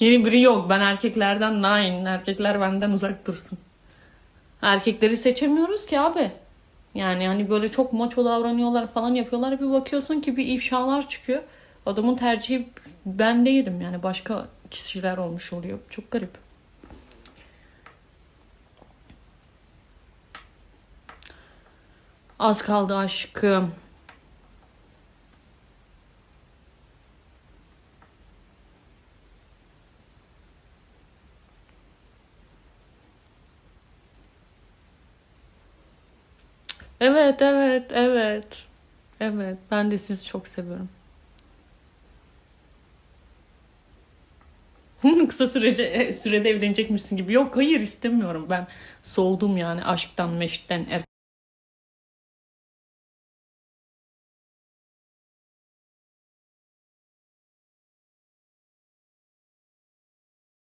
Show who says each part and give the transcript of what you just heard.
Speaker 1: Yeni biri yok. Ben erkeklerden nine. Erkekler benden uzak dursun. Erkekleri seçemiyoruz ki abi. Yani hani böyle çok maço davranıyorlar falan yapıyorlar. Bir bakıyorsun ki bir ifşalar çıkıyor. Adamın tercihi ben değilim yani başka kişiler olmuş oluyor. Çok garip. Az kaldı aşkım. Evet, evet, evet. Evet, ben de sizi çok seviyorum. Kısa sürece e, sürede evlenecekmişsin gibi. Yok, hayır istemiyorum. Ben soğudum yani aşktan, meşkten,